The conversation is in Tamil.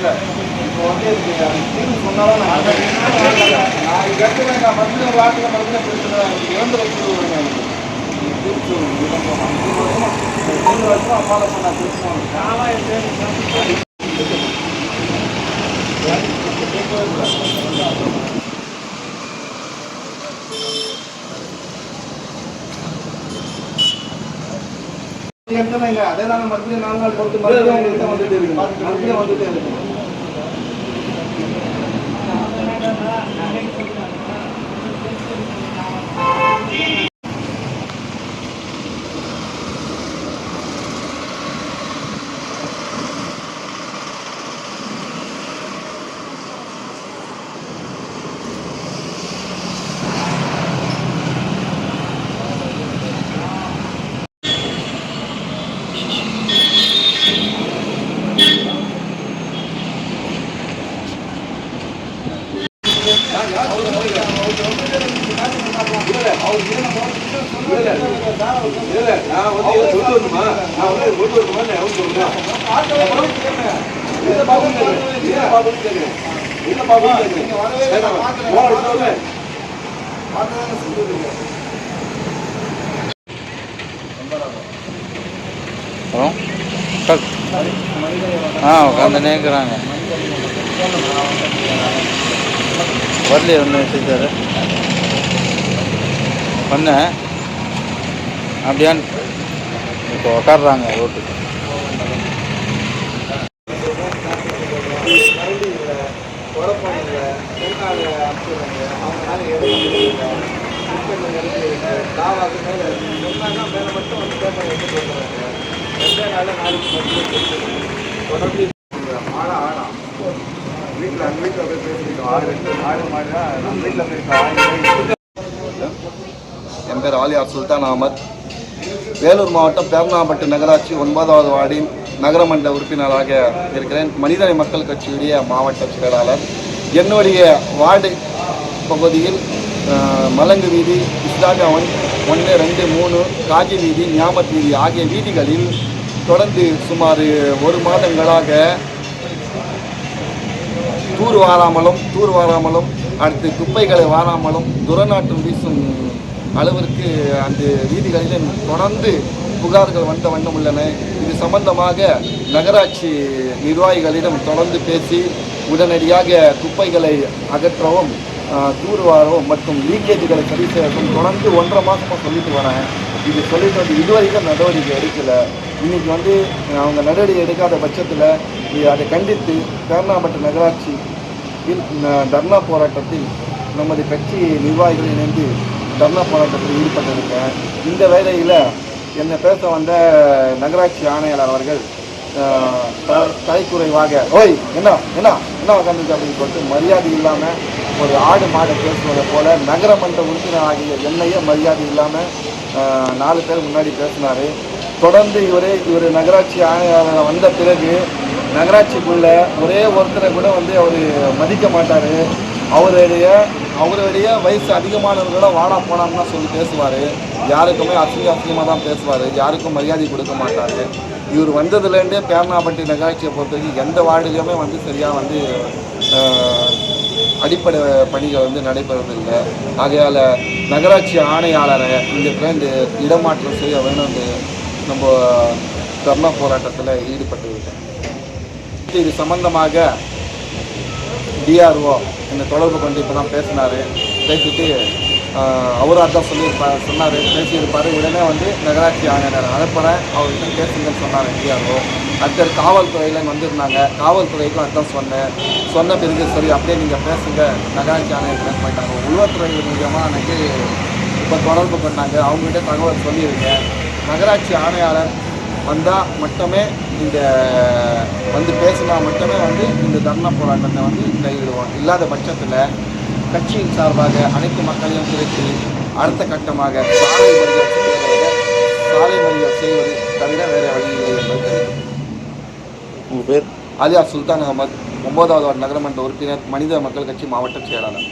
இப்போ வந்து தீர்வு சொன்னாலும் நான் நான் இது நான் மருந்து வாட்டில் மருந்து பிரச்சனை இறந்து வச்சு வருங்க மூணு வருஷம் அதே தான் மறுபடியும் நாலு நாள் பொறுத்து மறுபடியும் உங்கள்கிட்ட இருக்கு மறுபடியும் வந்துட்டே இருக்கு なにそれが? ஆ உட்காந்துனே இருக்கிறாங்க. வரலையே ஒன்று வச்சுருக்காரு பண்ணேன் அப்படியான்னு இப்போ உட்காடுறாங்க ரோட்டுக்கு. குழப்பம் வீட்டில் வீட்டில் போய் ஆடு ஆடு மாடு நம்ம வீட்டில் என் பேர் ஆலியார் சுல்தான் அகமத். வேலூர் மாவட்டம் பேர்னாம்பட்டு நகராட்சி ஒன்பதாவது வார்டின் நகரமன்ற உறுப்பினராக இருக்கிறேன். மனிதனை மக்கள் கட்சியுடைய மாவட்ட செயலாளர். என்னுடைய வார்டு பகுதியில் மலங்கு வீதி இஸ்லாமியா ஒன் ஒன்று ரெண்டு மூணு காஜி வீதி ஞாபத் வீதி ஆகிய வீதிகளில் தொடர்ந்து சுமார் ஒரு மாதங்களாக தூர் வாராமலும் தூர் வாராமலும் அடுத்து குப்பைகளை வாராமலும் துரநாற்றம் வீசும் அளவிற்கு அந்த வீதிகளில் தொடர்ந்து புகார்கள் வந்த வண்ணம் உள்ளன. இது சம்பந்தமாக நகராட்சி நிர்வாகிகளிடம் தொடர்ந்து பேசி உடனடியாக குப்பைகளை அகற்றவும் தூர்வாரவும் மற்றும் லீக்கேஜுகளை சரி செய்யவும் தொடர்ந்து ஒன்றரை மாதமாக சொல்லிட்டு வரேன் இது சொல்லிட்டு வந்து இதுவரைக்கும் நடவடிக்கை எடுக்கலை. இன்னைக்கு வந்து அவங்க நடவடிக்கை எடுக்காத பட்சத்தில் அதை கண்டித்து பேர்னாம்பட்டு நகராட்சி தர்ணா போராட்டத்தில் நமது கட்சி நிர்வாகிகள் இணைந்து தர்ணா போராட்டத்தில் ஈடுபட்டிருக்கேன் இந்த வேளையில் என்னை பேச வந்த நகராட்சி ஆணையாளர் அவர்கள் த- தலைக்குறைவாக ஓய் என்ன என்ன என்ன உட்காந்துருக்கு அப்படின்னு சொல்லிட்டு மரியாதை இல்லாமல் ஒரு ஆடு மாடை பேசுவதை போல நகரமன்ற உறுப்பினர் ஆகிய என்னையே மரியாதை இல்லாமல் நாலு பேர் முன்னாடி பேசினார். தொடர்ந்து இவரே இவர் நகராட்சி ஆணையாளர் வந்த பிறகு நகராட்சிக்குள்ள ஒரே ஒருத்தரை கூட வந்து அவர் மதிக்க மாட்டார். அவருடைய அவருடைய வயசு அதிகமானவர்களை வாடா போனான்னு சொல்லி பேசுவார். யாருக்குமே அசிங்க அசிங்கமாக தான் பேசுவார். யாருக்கும் மரியாதை கொடுக்க மாட்டார். இவர் வந்ததுலேருந்தே பேர்னாப்பட்டி நகராட்சியை பொறுத்த வரைக்கும் எந்த வார்டுலையுமே வந்து சரியாக வந்து அடிப்படை பணிகள் வந்து நடைபெறதில்லை ஆகையால் நகராட்சி ஆணையாளரை இந்த இடமாற்றம் செய்ய வேணும்னு நம்ம தர்ணா போராட்டத்தில் ஈடுபட்டு இருக்கோம் இது சம்பந்தமாக டிஆர்ஓ என்னை தொடர்பு கொண்டு இப்போ தான் பேசினார். பேசிட்டு அவராக தான் அதான் சொன்னார். பேசியிருப்பார். உடனே வந்து நகராட்சி ஆணையர் அனுப்புகிறேன் அவர்கிட்ட பேசுங்கன்னு சொன்னார் டிஆர்ஓ அடுத்தது காவல்துறையில் வந்திருந்தாங்க. காவல்துறைக்கும் அதுதான் சொன்னேன். சொன்ன பிறகு சரி அப்படியே நீங்கள் பேசுங்க. நகராட்சி ஆணையர் பேச மாட்டாங்க உள்வத்துறை மூலியமாக எனக்கு இப்போ தொடர்பு பண்ணாங்க அவங்ககிட்ட தகவல் சொல்லியிருக்கேன். நகராட்சி ஆணையாளர் வந்தால் மட்டுமே இந்த வந்து பேசினா மட்டுமே வந்து இந்த தர்ணா போராட்டத்தை வந்து கைவிடுவோம் இல்லாத பட்சத்தில் கட்சியின் சார்பாக அனைத்து மக்களையும் திரட்டி அடுத்த கட்டமாக சாலை மறியல் சாலை மறியல் செய்வது தவிர வேறு வழி இல்லை என்பது உங்கள் பேர்? ஆலியா சுல்தான் அகமது ஒன்பதாவது வார்டு நகரமன்ற உறுப்பினர் மனித மக்கள் கட்சி மாவட்ட செயலாளர்.